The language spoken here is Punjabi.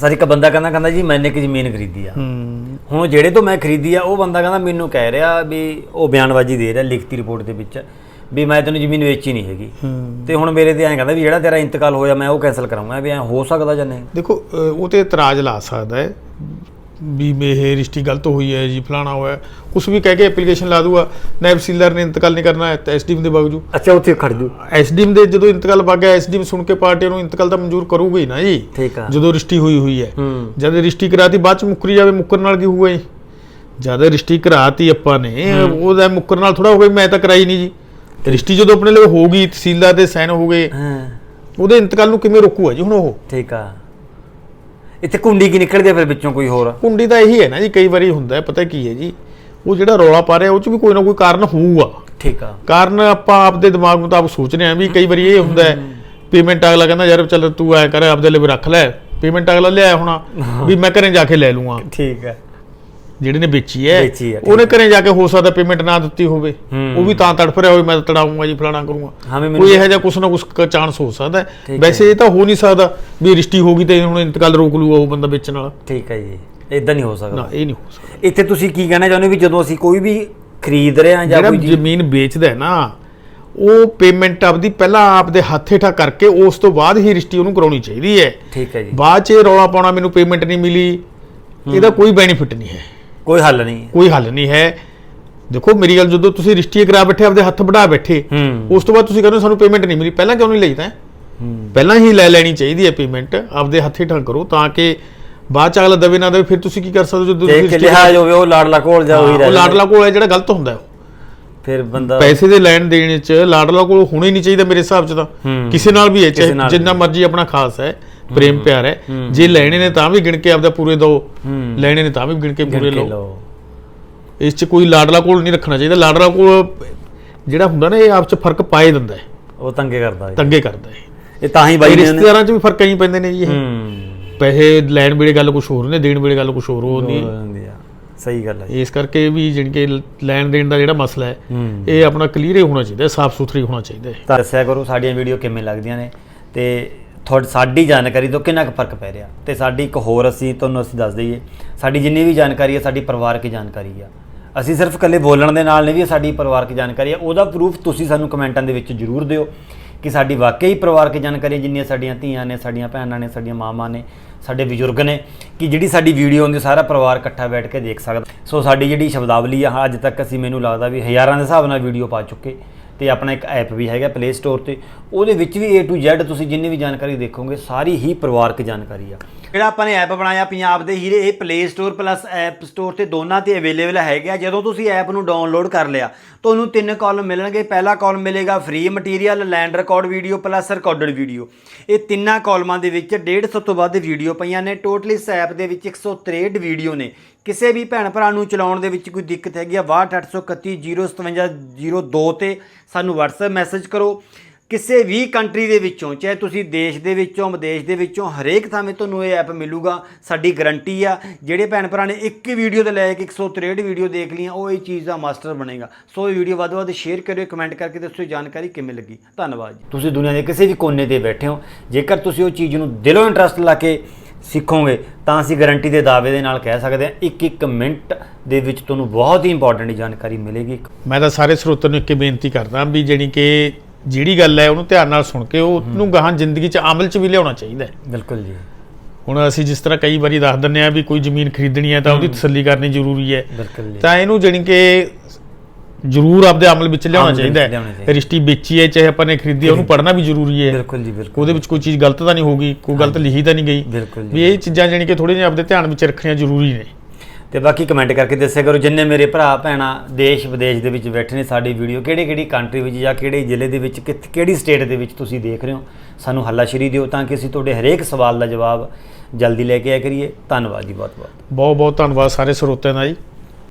ਸਰ ਇੱਕ ਬੰਦਾ ਕਹਿੰਦਾ ਕਹਿੰਦਾ ਜੀ ਮੈਨੇ ਇੱਕ ਜ਼ਮੀਨ ਖਰੀਦੀ ਆ। ਹੂੰ। ਹੁਣ ਜਿਹੜੇ ਤੋਂ ਮੈਂ ਖਰੀਦੀ ਆ ਉਹ ਬੰਦਾ ਕਹਿੰਦਾ ਮੈਨੂੰ ਕਹਿ ਰਿਹਾ ਵੀ ਉਹ ਬਿਆਨਬਾਜ਼ੀ ਦੇ ਰਿਹਾ ਲਿਖਤੀ ਰਿਪੋਰਟ ਦੇ ਵਿੱਚ ਵੀ ਮੈਂ ਤੈਨੂੰ ਜ਼ਮੀਨ ਵੇਚੀ ਨਹੀਂ ਹੈਗੀ। ਤੇ ਹੁਣ ਮੇਰੇ ਤੇ ਐਂ ਕਹਿੰਦਾ ਵੀ ਜਿਹੜਾ ਤੇਰਾ ਇੰਤਕਾਲ ਹੋਇਆ ਮੈਂ ਉਹ ਕੈਨਸਲ ਕਰਾਉਂਗਾ ਵੀ ਐ ਹੋ ਸਕਦਾ ਜਾਂ ਨਹੀਂ? ਦੇਖੋ ਉਹ ਤੇ ਇਤਰਾਜ਼ ਲਾ ਸਕਦਾ ਹੈ। ਵੀ ਇਹ ਰਿਸ਼ਤੀ ਗਲਤ ਹੋਈ ਹੈ ਜੀ ਫਲਾਣਾ ਹੋਇਆ। ਕੁਝ ਵੀ ਕਹਿ ਕੇ ਐਪਲੀਕੇਸ਼ਨ ਲਾ ਦੂਗਾ ਨਾਇਬ ਤਹਿਸੀਲਦਾਰ ਨੇ ਇੰਤਕਾਲ ਨਹੀਂ ਕਰਨਾ ਹੈ ਤਾਂ ਐਸਡੀਐਮ ਦੇ ਬਾਵਜੂਦ। ਅੱਛਾ ਉੱਥੇ ਖੜ ਜੂ। ਐਸਡੀਐਮ ਦੇ ਜਦੋਂ ਇੰਤਕਾਲ ਵਗ ਗਿਆ ਐਸਡੀਐਮ ਸੁਣ ਕੇ ਪਾਰਟੀ ਨੂੰ ਇੰਤਕਾਲ ਤਾਂ ਮਨਜ਼ੂਰ ਕਰੂਗੀ ਨਾ ਜੀ। ਠੀਕ ਆ। ਜਦੋਂ ਰਿਸ਼ਤੀ ਹੋਈ ਹੋਈ ਹੈ। ਜਦ ਰਿਸ਼ਤੀ ਕਰਾਤੀ ਬਾਅਦ ਚ ਮੁੱਕਰੀ ਜਾਵੇ ਮੁੱਕਰ ਨਾਲ ਕੀ ਹੋਊਗਾ ਜੀ? ਜਦ ਰਿਸ਼ਤੀ ਕਰਾਤੀ ਆਪਾਂ ਨੇ ਉਹਦਾ ਮੁੱਕਰ ਨਾਲ ਥੋੜਾ ਹੋ ਗਿਆ ਮੈਂ ਤਾਂ ਕਰਾਈ ਨਹੀਂ ਜੀ। ਰਿਸ਼ਤੀ ਜਦੋਂ ਆਪਣੇ ਲਈ ਹੋ ਗਈ ਤਹਿਸੀਲਦਾਰ ਦੇ ਸਾਈਨ ਹੋ ਗਏ ਉਹਦੇ ਇੰਤਕਾਲ ਨੂੰ ਕਿਵੇਂ ਰੋਕੂਗਾ ਜੀ ਹੁਣ ਉਹ? ਠੀਕ ਆ। ਇੱਥੇ ਕੁੰਡੀ ਕੀ ਨਿਕਲਦੀ ਆ ਫਿਰ ਵਿੱਚੋਂ ਕੋਈ ਹੋਰ? ਕੁੰਡੀ ਤਾਂ ਇਹੀ ਹੈ ਨਾ ਜੀ ਕਈ ਵਾਰੀ ਹੁੰਦਾ ਹੈ ਪਤਾ ਕੀ ਹੈ ਜੀ ਉਹ ਜਿਹੜਾ ਰੌਲਾ ਪਾ ਰਿਹਾ ਉਹ ਚ ਵੀ ਕੋਈ ਨਾ ਕੋਈ ਕਾਰਨ ਹੋਊਗਾ। ਠੀਕ ਆ। ਕਾਰਨ ਆਪਾਂ ਆਪਦੇ ਦਿਮਾਗ ਮੁਤਾਬਕ ਸੋਚ ਰਹੇ ਹਾਂ ਵੀ ਕਈ ਵਾਰੀ ਇਹ ਹੁੰਦਾ ਹੈ ਪੇਮੈਂਟ ਅਗਲਾ ਕਹਿੰਦਾ ਯਾਰ ਚੱਲ ਤੂੰ ਐ ਕਰ ਆਪਦੇ ਲਈ ਰੱਖ ਲੈ ਪੇਮੈਂਟ ਅਗਲਾ ਲਿਆਇਆ ਹੋਣਾ ਵੀ ਮੈਂ ਘਰੇ ਜਾ ਕੇ ਲੈ ਲੂੰਗਾ। ਠੀਕ ਆ ਜਿਹੜੇ ਨੇ ਵੇਚੀ ਹੈ ਵੇਚੀ ਹੈ, ਠੀਕ ਉਹਨੇ ਘਰੇ ਜਾ ਕੇ ਹੋ ਸਕਦਾ ਪੇਮੈਂਟ ਨਾ ਦਿੱਤੀ ਹੋਵੇ। ਉਹ ਵੀ ਤਾਂ ਤੜਫ ਰਿਹਾ ਹੋਵੇ ਮੈਂ ਤਾਂ ਤੜਾਉਂਗਾ ਜੀ ਫਲਾਣਾ ਕਰੂੰਗਾ। ਹਾਂ ਵੀ ਕੋਈ ਇਹੋ ਜਿਹਾ ਕੁਛ ਨਾ ਕੁਛ ਚਾਂਸ ਹੋ ਸਕਦਾ ਹੈ। ਠੀਕ ਹੈ। ਵੈਸੇ ਇਹ ਤਾਂ ਹੋ ਨਹੀਂ ਸਕਦਾ ਵੀ ਰਿਸ਼ਤੀ ਹੋ ਗਈ ਤੇ ਹੁਣ ਇੰਤਕਾਲ ਰੋਕ ਲੂਗਾ ਉਹ ਬੰਦਾ ਵੇਚਣ ਵਾਲਾ। ਠੀਕ ਹੈ ਜੀ। ਇਦਾਂ ਨਹੀਂ ਹੋ ਸਕਦਾ। ਨਾ ਇਹ ਨਹੀਂ ਹੋ ਸਕਦਾ। ਇੱਥੇ ਤੁਸੀਂ ਕੀ ਕਹਿਣਾ ਚਾਹੁੰਦੇ ਵੀ ਜਦੋਂ ਅਸੀਂ ਕੋਈ ਵੀ ਖਰੀਦ ਰਹੇ ਹਾਂ ਜਾਂ ਜਿਹੜਾ ਕੋਈ ਚੀਜ਼- ਜ਼ਮੀਨ ਵੇਚਦਾ ਹੈ ਨਾ ਉਹ ਪੇਮੈਂਟ ਆਪਦੀ ਪਹਿਲਾਂ ਆਪਦੇ ਹੱਥ ਹੇਠਾਂ ਕਰਕੇ ਉਸ ਤੋਂ ਬਾਅਦ ਹੀ ਰਿਸ਼ਤੀ ਉਹਨੂੰ ਕਰਾਉਣੀ ਚਾਹੀਦੀ ਹੈ। ਠੀਕ ਹੈ ਜੀ। ਬਾਅਦ 'ਚ ਇਹ ਰੌਲਾ ਪਾਉਣਾ ਮੈਨੂੰ ਪੇਮੈਂਟ ਨਹੀਂ ਮਿਲੀ ਇਹਦਾ ਕੋਈ ਬੈਨੀਫਿਟ ਨਹੀਂ ਹੈ। ਕੋਈ ਹੱਲ ਨਹੀਂ। ਕੋਈ ਹੱਲ ਨਹੀਂ ਹੈ। ਦੇਖੋ ਮੇਰੀ ਗੱਲ ਜਦੋਂ ਤੁਸੀਂ ਰਿਸ਼ਤੀ ਕਰਾ ਬੈਠੇ ਆਪਦੇ ਹੱਥ ਵਢਾ ਬੈਠੇ ਹੂੰ। ਉਸ ਤੋਂ ਬਾਅਦ ਤੁਸੀਂ ਕਹਿੰਦੇ ਹੋ ਸਾਨੂੰ ਪੇਮੈਂਟ ਨਹੀਂ ਮਿਲੀ। ਪਹਿਲਾਂ ਕਿਉਂ ਨਹੀਂ ਲਈ ਤਾਂ? ਹੂੰ। ਪਹਿਲਾਂ ਹੀ ਲੈ ਲੈਣੀ ਚਾਹੀਦੀ ਹੈ ਪੇਮੈਂਟ ਆਪਦੇ ਹੱਥ ਹੇਠਾਂ ਕਰੋ ਤਾਂ ਕਿ ਬਾਅਦ ਚ ਅਗਲਾ ਦਵੇ ਨਾ ਦੇਵੇ ਫਿਰ ਤੁਸੀਂ ਕੀ ਕਰ ਸਕਦੇ ਹੋ ਜਦੋਂ ਜੇ ਤੁਸੀਂ ਲਿਹਾਜ਼ ਹੋਵੇ ਉਹ ਲਾੜਲਾ ਕੋਲ ਜਾ ਉਹੀ ਹਾਂ। ਲਾਡਲਾ ਕੋਲ ਹੈ ਜਿਹੜਾ ਗਲਤ ਹੁੰਦਾ ਹੈ ਉਹ। ਫਿਰ ਬੰਦਾ ਪੈਸੇ ਦੇ ਲੈਣ ਦੇਣ ਚ ਲਾਡਲਾ ਕੋਲ ਹੋਣਾ ਹੀ ਨਹੀਂ ਚਾਹੀਦਾ ਮੇਰੇ ਹਿਸਾਬ ਚ ਤਾਂ। ਕਿਸੇ ਨਾਲ ਵੀ ਹੈ ਚਾਹੇ ਜਿੰਨਾ ਮਰਜ਼ੀ ਆਪਣਾ ਖਾਸ ਹੈ ਪ੍ਰੇਮ ਪਿਆਰ ਹੈ। ਜੇ ਲੈਣੇ ਨੇ ਤਾਂ ਵੀ ਗਿਣ ਕੇ ਆਪਦਾ ਪੂਰੇ ਦੋ। ਹੂੰ। ਲੈਣੇ ਨੇ ਤਾਂ ਵੀ ਗਿਣ ਕੇ ਪੂਰੇ ਲਓ। ਇਸ ਚ ਕੋਈ ਲਾਡਲਾ ਕੋਲ ਨਹੀਂ ਰੱਖਣਾ ਚਾਹੀਦਾ। ਲਾਡਲਾ ਕੋਲ ਜਿਹੜਾ ਹੁੰਦਾ ਨਾ ਇਹ ਆਪ ਚ ਫ਼ਰਕ ਪਾਏ ਦਿੰਦਾ ਹੈ। ਉਹ ਤੰਗੇ ਕਰਦਾ ਹੈ। ਤੰਗੇ ਕਰਦਾ ਹੈ। ਇਹ ਤਾਂ ਹੀ ਬਾਈ ਨੇ ਰਿਸ਼ਤੇਦਾਰਾਂ ਚ ਵੀ ਫ਼ਰਕ ਕਈ ਪੈਂਦੇ ਨੇ ਜੀ ਇਹ। ਪੈਸੇ ਲੈਣ ਵੇਲੇ ਗੱਲ ਕੁਝ ਹੋਰ ਨੇ ਦੇਣ ਵੇਲੇ ਗੱਲ ਕੁਝ ਹੋਰ ਹੁੰਦੀ ਹੋ ਸਹੀ ਗੱਲ ਹੈ। ਇਸ ਕਰਕੇ ਵੀ ਜਾਣੀ ਕਿ ਲੈਣ ਦੇਣ ਦਾ ਜਿਹੜਾ ਮਸਲਾ ਹੈ ਹੂੰ। ਇਹ ਆਪਣਾ ਕਲੀਅਰ ਹੀ ਹੋਣਾ ਚਾਹੀਦਾ ਸਾਫ਼ ਸੁਥਰੀ ਹੋਣਾ ਚਾਹੀਦਾ ਹੈ। ਤਾਂ ਦੱਸਿਆ ਕਰੋ ਸਾਡੀਆਂ ਵੀਡੀਓ ਕਿਵੇਂ ਲੱਗਦੀਆਂ ਨੇ ਤੇ ਤੁਹਾਡੀ ਸਾਡੀ ਜਾਣਕਾਰੀ ਤੋਂ ਕਿੰਨਾ ਕੁ ਫ਼ਰਕ ਪੈ ਰਿਹਾ? ਤੇ ਸਾਡੀ ਇੱਕ ਹੋਰ ਅਸੀਂ ਤੁਹਾਨੂੰ ਅਸੀਂ ਦੱਸ ਦਈਏ ਸਾਡੀ ਜਿੰਨੀ ਵੀ ਜਾਣਕਾਰੀ ਹੈ ਸਾਡੀ ਪਰਿਵਾਰਕ ਜਾਣਕਾਰੀ ਆ। ਅਸੀਂ ਸਿਰਫ ਇਕੱਲੇ ਬੋਲਣ ਦੇ ਨਾਲ ਨਹੀਂ ਵੀ ਸਾਡੀ ਪਰਿਵਾਰਕ ਜਾਣਕਾਰੀ ਆ ਉਹਦਾ ਪ੍ਰੂਫ ਤੁਸੀਂ ਸਾਨੂੰ ਕਮੈਂਟਾਂ ਦੇ ਵਿੱਚ ਜ਼ਰੂਰ ਦਿਓ। ਕਿ ਸਾਡੀ ਵਾਕਈ ਪਰਿਵਾਰਕ ਜਾਣਕਾਰੀ ਜਿੰਨੀਆਂ ਸਾਡੀਆਂ ਧੀਆਂ ਨੇ, ਸਾਡੀਆਂ ਭੈਣਾਂ ਨੇ, ਸਾਡੀਆਂ ਮਾਵਾਂ ਨੇ, ਸਾਡੇ ਬਜ਼ੁਰਗ ਨੇ, ਕਿ ਜਿਹੜੀ ਸਾਡੀ ਵੀਡੀਓ ਹੁੰਦੀ ਸਾਰਾ ਪਰਿਵਾਰ ਇਕੱਠਾ ਬੈਠ ਕੇ ਦੇਖ ਸਕਦਾ। ਸੋ ਸਾਡੀ ਜਿਹੜੀ ਸ਼ਬਦਾਵਲੀ ਆ, ਅੱਜ ਤੱਕ ਅਸੀਂ ਮੈਨੂੰ ਲੱਗਦਾ ਵੀ ਹਜ਼ਾਰਾਂ ਦੇ ਹਿਸਾਬ ਨਾਲ ਵੀਡੀਓ ਪਾ ਚੁੱਕੇ। ਤੇ ਆਪਣਾ ਇੱਕ ਐਪ ਵੀ ਹੈਗਾ ਪਲੇ ਸਟੋਰ ਤੇ। ਉਹਦੇ ਵਿੱਚ ਵੀ A to Z ਤੁਸੀਂ ਜਿੰਨੀ ਵੀ ਜਾਣਕਾਰੀ ਦੇਖੋਗੇ, ਸਾਰੀ ਹੀ ਪਰਿਵਾਰਕ ਜਾਣਕਾਰੀ ਆ। ਜਿਹੜਾ ਆਪਾਂ ਨੇ ਐਪ ਬਣਾਇਆ ਪੰਜਾਬ ਦੇ ਹੀਰੇ, ਇਹ play store plus app store ਤੇ ਦੋਨਾਂ ਤੇ ਅਵੇਲੇਬਲ ਹੈਗਾ ਜਦੋਂ ਤੁਸੀਂ ਐਪ ਨੂੰ ਡਾਊਨਲੋਡ ਕਰ ਲਿਆ, ਤੁਹਾਨੂੰ ਤਿੰਨ ਕਾਲਮ ਮਿਲਣਗੇ। ਪਹਿਲਾ ਕਾਲਮ ਮਿਲੇਗਾ free material land record video plus recorded video ਇਹ ਤਿੰਨਾਂ ਕਾਲਮਾਂ ਦੇ ਵਿੱਚ 150 ਤੋਂ ਵੱਧ ਵੀਡੀਓ ਪਈਆਂ ਨੇ। ਟੋਟਲੀ ਇਸ ਐਪ ਦੇ ਵਿੱਚ 163 ਵੀਡੀਓ ਨੇ। ਕਿਸੇ ਵੀ ਭੈਣ ਭਰਾ ਨੂੰ ਚਲਾਉਣ ਦੇ ਵਿੱਚ ਕੋਈ ਦਿੱਕਤ ਹੈਗੀ ਆ 62831055002 ਤੇ ਸਾਨੂੰ WhatsApp ਮੈਸੇਜ ਕਰੋ। ਕਿਸੇ ਵੀ ਕੰਟਰੀ ਦੇ ਵਿੱਚੋਂ ਚਾਹੇ ਤੁਸੀਂ ਦੇਸ਼ ਦੇ ਵਿੱਚੋਂ ਵਿਦੇਸ਼ ਦੇ ਵਿੱਚੋਂ ਹਰੇਕ ਥਾਂ ਤੁਹਾਨੂੰ ਇਹ ਐਪ ਮਿਲੂਗਾ ਸਾਡੀ ਗਾਰੰਟੀ ਆ। ਜਿਹੜੇ ਭੈਣ ਭਰਾ ਨੇ ਇੱਕ ਹੀ ਵੀਡੀਓ ਤੇ ਲੈ ਕੇ 163 ਵੀਡੀਓ ਦੇਖ ਲਈਆਂ ਉਹ ਇਹ ਚੀਜ਼ ਦਾ ਮਾਸਟਰ ਬਣੇਗਾ। ਸੋ ਇਹ ਵੀਡੀਓ ਵੱਧ ਤੋਂ ਵੱਧ ਸ਼ੇਅਰ ਕਰਿਓ ਕਮੈਂਟ ਕਰਕੇ ਦੱਸਿਓ ਜਾਣਕਾਰੀ ਕਿਵੇਂ ਲੱਗੀ। ਧੰਨਵਾਦ ਜੀ। ਤੁਸੀਂ ਦੁਨੀਆ ਦੇ ਕਿਸੇ ਵੀ ਕੋਨੇ ਤੇ ਬੈਠੇ ਹੋ ਜੇਕਰ ਤੁਸੀਂ ਉਹ ਚੀਜ਼ ਨੂੰ ਦਿਲੋਂ ਇੰਟਰਸਟ ਲਾ ਕੇ ਸਿੱਖੋਗੇ ਤਾਂ ਅਸੀਂ ਗਾਰੰਟੀ ਦੇ ਦਾਅਵੇ ਦੇ ਨਾਲ ਕਹਿ ਸਕਦੇ ਹਾਂ ਇੱਕ ਇੱਕ ਮਿੰਟ ਦੇ ਵਿੱਚ ਤੁਹਾਨੂੰ ਬਹੁਤ ਹੀ ਇੰਪੋਰਟੈਂਟ ਜਾਣਕਾਰੀ ਮਿਲੇਗੀ। ਮੈਂ ਤਾਂ ਸਾਰੇ ਸਰੋਤਿਆਂ ਨੂੰ ਇੱਕ ਬੇਨਤੀ ਕਰਦਾ ਵੀ ਜਿਹੜੀ ਕਿ ਜਿਹੜੀ ਗੱਲ ਹੈ ਉਹਨੂੰ ਧਿਆਨ ਨਾਲ ਸੁਣ ਕੇ ਉਹਨੂੰ ਗਾਹਾਂ ਜ਼ਿੰਦਗੀ 'ਚ ਅਮਲ 'ਚ ਵੀ ਲਿਆਉਣਾ ਚਾਹੀਦਾ ਹੈ। ਬਿਲਕੁਲ ਜੀ। ਹੁਣ ਅਸੀਂ ਜਿਸ ਤਰ੍ਹਾਂ ਕਈ ਵਾਰੀ ਦੱਸ ਦਿੰਨੇ ਆ ਵੀ ਕੋਈ ਜ਼ਮੀਨ ਖਰੀਦਣੀ ਹੈ ਤਾਂ ਉਹਦੀ ਤਸੱਲੀ ਕਰਨੀ ਜ਼ਰੂਰੀ ਹੈ। ਬਿਲਕੁਲ ਜੀ। ਤਾਂ ਇਹਨੂੰ ਜਾਣੀ ਕਿ ਜ਼ਰੂਰ ਆਪਦੇ ਅਮਲ ਵਿੱਚ ਲਿਆਉਣਾ ਚਾਹੀਦਾ ਹੈ। ਰਿਸ਼ਤੀ ਵੇਚੀ ਹੈ ਚਾਹੇ ਆਪਾਂ ਨੇ ਖਰੀਦੀ ਹੈ ਉਹਨੂੰ ਪੜ੍ਹਨਾ ਵੀ ਜ਼ਰੂਰੀ ਹੈ। ਬਿਲਕੁਲ ਜੀ ਬਿਲਕੁਲ। ਉਹਦੇ ਵਿੱਚ ਕੋਈ ਚੀਜ਼ ਗਲਤ ਤਾਂ ਨਹੀਂ ਹੋਗੀ ਕੋਈ ਗਲਤ ਲਿਖੀ ਤਾਂ ਨਹੀਂ ਗਈ। ਵੀ ਇਹ ਚੀਜ਼ਾਂ ਜਾਣੀ ਕਿ ਥੋੜ੍ਹੀਆਂ ਜਿਹੀਆਂ ਆਪਦੇ ਧਿਆਨ ਵਿੱਚ ਰੱਖਣੀਆਂ ਜ਼ਰੂਰੀ ਨੇ। ਤੇ ਬਾਕੀ ਕਮੈਂਟ ਕਰਕੇ ਦੱਸਿਆ ਕਰੋ, ਜਿੰਨੇ ਮੇਰੇ ਭਰਾ, ਭੈਣਾਂ ਦੇਸ਼ ਵਿਦੇਸ਼ ਦੇ ਵਿੱਚ ਬੈਠੇ ਨੇ ਸਾਡੀ ਵੀਡੀਓ ਕਿਹੜੇ ਕਿਹੜੀ ਕੰਟਰੀ ਵਿੱਚ ਜਾਂ ਕਿਹੜੇ ਜ਼ਿਲ੍ਹੇ ਦੇ ਵਿੱਚ, ਕਿੱਥ- ਕਿਹੜੀ ਸਟੇਟ ਦੇ ਵਿੱਚ ਤੁਸੀਂ ਦੇਖ ਰਹੇ ਹੋ, ਸਾਨੂੰ ਹੱਲਾਸ਼ੇਰੀ ਦਿਓ ਤਾਂ ਕਿ ਅਸੀਂ ਤੁਹਾਡੇ ਹਰੇਕ ਸਵਾਲ ਦਾ ਜਵਾਬ ਜਲਦੀ ਲੈ ਕੇ ਆਇਆ ਕਰੀਏ। ਧੰਨਵਾਦ ਜੀ ਬਹੁਤ ਬਹੁਤ ਬਹੁਤ ਬਹੁਤ ਧੰਨਵਾਦ ਸਾਰੇ ਸਰੋਤਿਆਂ ਦਾ ਜੀ।